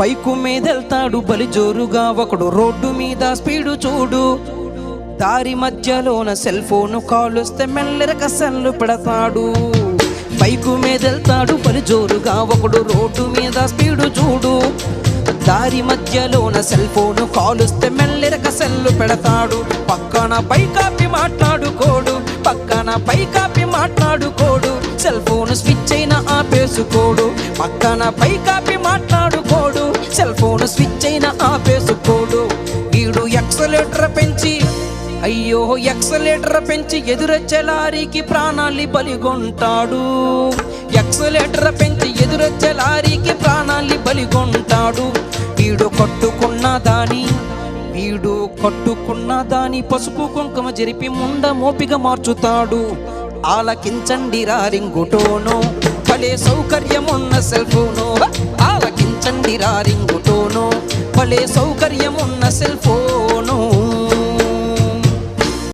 Bike మీద వెళ్తాడు బలి జోరుగా ఒకడు. రోడ్డు మీద స్పీడు చూడు. దారి మధ్యలోన సెల్ ఫోన్ కాలుస్తే మెల్లరక సెల్లు పెడతాడు. బైకు మీద వెళ్తాడు బలి జోరుగా ఒకడు. రోడ్డు మీద స్పీడు చూడు. దారి మధ్యలోన సెల్ ఫోన్ కాలుస్తే మెల్లెరక సెల్లు పెడతాడు. పక్కన పైకాపి మాట్లాడుకోడు. పక్కన పైకాపి మాట్లాడుకోడు. సెల్ ఫోన్ స్విచ్ అయినా ఆపేసుకోడు. పక్కన పైకాపి మాట్లాడుకోడు. మాట్లాడు ఫోన్ స్విచ్ అయినా ఆపేసుకోడు వీడు ఎక్సలేటర్ పెంచి అయ్యో ఎక్సలేటర్ పెంచి ఎదురొచ్చే లారీకి ప్రాణాలి బలిగొంటాడు. ఎక్సలేటర్ పెంచి ఎదురొచ్చే లారీకి ప్రాణాలి బలిగొంటాడు. వీడు కొట్టుకున్న దాని వీడు కొట్టుకున్న దాని పసుపు కుంకుమ జరిపి ముండ మోపిగా మార్చుతాడు. ఆలకించండి రారింగుటోను భలే సౌకర్యమున్న సెల్ ఫోను ఆలకించండి రారింగు భలే సౌకర్యమున్న సెల్ ఫోను